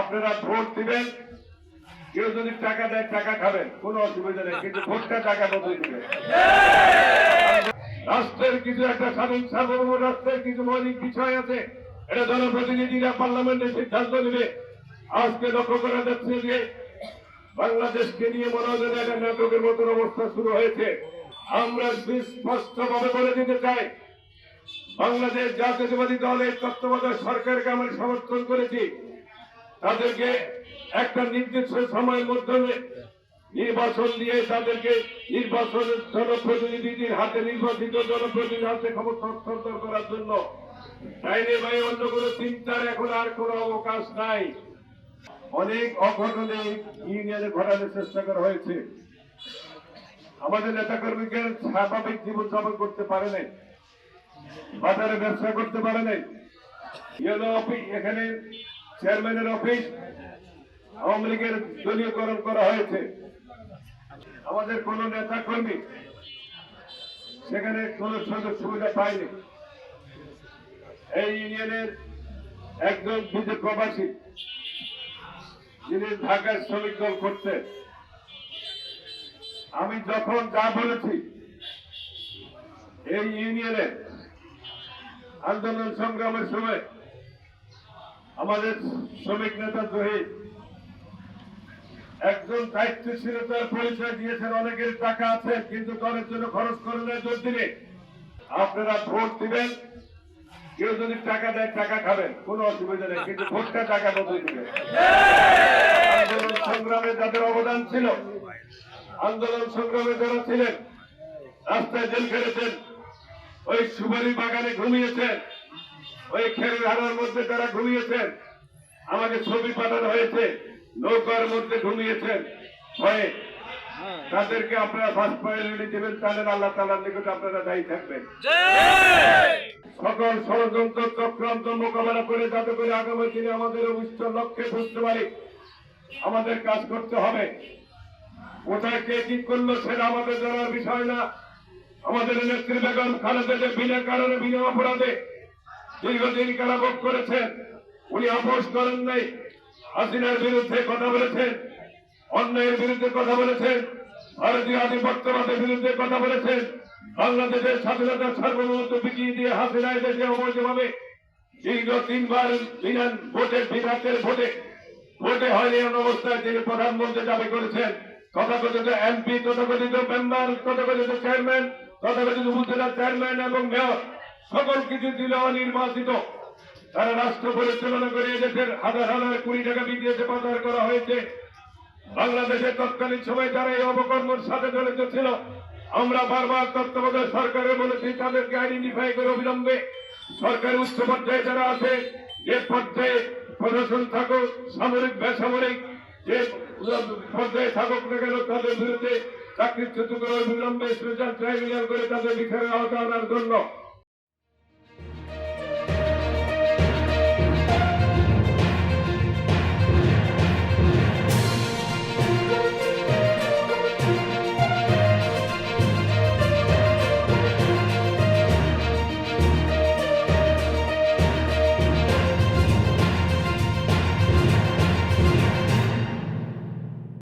আপনারা ভোট দিবেন। কেউ যদি টাকা দেয়, টাকা খাবেন। কোনো অসুবিধা নেই, কিন্তু ভোটটা টাকা মতোই দিবেন। রাষ্ট্রের কিছু একটা স্বাধীন সার্বভৌম রাষ্ট্রের কিছু মৌলিক বিষয় আছে। এটা জনপ্রতিনিধিরা পার্লামেন্টে সিদ্ধান্ত নেবে। আজকে লক্ষ্য করা যাচ্ছে যে বাংলাদেশকে নিয়ে মনে হয় একটা নাটকের মতন অবস্থা শুরু হয়েছে। আমরা স্পষ্ট ভাবে বলে দিতে চাই, বাংলাদেশ জাতীয়তাবাদী দলের তত্ত্বাবধায়ক সরকারকে আমরা সমর্থন করেছি। তাদেরকে একটা নির্দিষ্ট সময়ের মাধ্যমে নির্বাচন দিয়ে তাদেরকে নির্বাচনের জনপ্রতিনিধিদের হাতে নির্বাচিত জনপ্রতিনিধির হাতে ক্ষমতা হস্তান্তর করার জন্য বাইরে বাইরে অন্য কোনো চিন্তার এখন আর কোনো অবকাশ নাই। অনেক অঘটনে ইউনিয়নে ঘটানোর চেষ্টা করা হয়েছে। আমাদের নেতাকর্মীকে স্বাভাবিক জীবন যাপন করতে পারে নাই, বাজারে ব্যবসা করতে পারে নাই। এখানে চেয়ারম্যানের অফিস, আওয়ামী লীগের দলীয়করণ করা হয়েছে। আমাদের কোন নেতা কর্মী সেখানে কোন সুযোগ সুবিধা পায়নি। এই ইউনিয়নের একজন বিজেপি প্রবাসী, যিনি ঢাকায় শ্রমিক দল করতেন। আমি যখন যা বলেছি, এই ইউনিয়নের আন্দোলন সংগ্রামের সময় আমাদের শ্রমিক নেতা জহির, একজন দায়িত্বশীলতার পরিচয় দিয়েছেন, অনেকের টাকা আছে, কিন্তু দলের জন্য খরচ করেন না দিনে আপনারা ভোট দিবেন, কেউ যদি টাকা দেয়, টাকা খাবেন, কোনো অসুবিধা নেই, কিন্তু ভোটটা টাকা মতোই দিবেন। আন্দোলন সংগ্রামে যাদের অবদান ছিল, আন্দোলন সংগ্রামে যারা ছিলেন, রাস্তায় জেল খেলেছেন, ওই সুপারি বাগানে ঘুমিয়েছেন ওই খেরের ধারার মধ্যে যারা ঘুমিয়েছেন, আমাকে ছবি পাঠানো হয়েছে, নৌকার মধ্যে ঘুমিয়েছেন। ভয়ে তাদেরকে আপনারা ফার্স্ট প্রায়োরিটি দেবেন তাহলে আল্লাহ তালার নিকট আপনারা দায়ী থাকবেন। সকল ষড়যন্ত্র চক্রান্ত মোকাবেলা করে, যাতে করে আগামী দিনে আমাদের উচ্চ লক্ষ্যে বুঝতে পারি, আমাদের কাজ করতে হবে। কোথায় কে কি করল সেটা আমাদের জানার বিষয় না। আমাদের নেত্রী বেগম খালেদা যে বিনা কারণে, বিনা অপরাধে দীর্ঘদিন কারাভোগ করেছেন। উনি আপোষ করেন নাই। হাসিনার বিরুদ্ধে কথা বলেছেন। অন্যায়ের বিরুদ্ধে কথা বলেছেন। ভারতীয় আধিপত্যবাদের বিরুদ্ধে কথা বলেছেন। বাংলাদেশের স্বাধীনতার সার্বভৌমত্ব বিকিয়ে দিয়ে হাসিনায় দেশে অবৈধভাবে দীর্ঘ তিনবার বিনা ভোটে বিভাগের ভোটে ভোটে হয়নি এমন অবস্থায় তিনি প্রধানমন্ত্রী দাবি করেছেন। তথাকথিত এমপি, তথাকথিত মেম্বার, তথাকথিত চেয়ারম্যান, তথাকথিত উপজেলা চেয়ারম্যান এবং মেয়র সকল কিছু ছিল অনির্বাচিত। তারা রাষ্ট্র পরিচালনা করে এদেশের হাজার হাজার কুড়ি টাকা বিদেশে পাচার করা হয়েছে। বাংলাদেশের তৎকালীন সময় তারা এই অপকর্মের সাথে জড়িত ছিল, আমরা বারবার তত্ত্বাবধায়ক সরকারে বলেছি, তাদেরকে আইডেন্টিফাই করে অবিলম্বে সরকারি উচ্চ পর্যায়ে যারা আছে, যে পর্যায়ে প্রশাসন থাকুক, সামরিক, বেসামরিক, যে পর্যায়ে থাকুক না কেন, তাদের বিরুদ্ধে চাকরিচ্যুত করে অবিলম্বে স্পেশাল ট্রাইব্যুনাল করে তাদের বিচারের আওতা আনার জন্য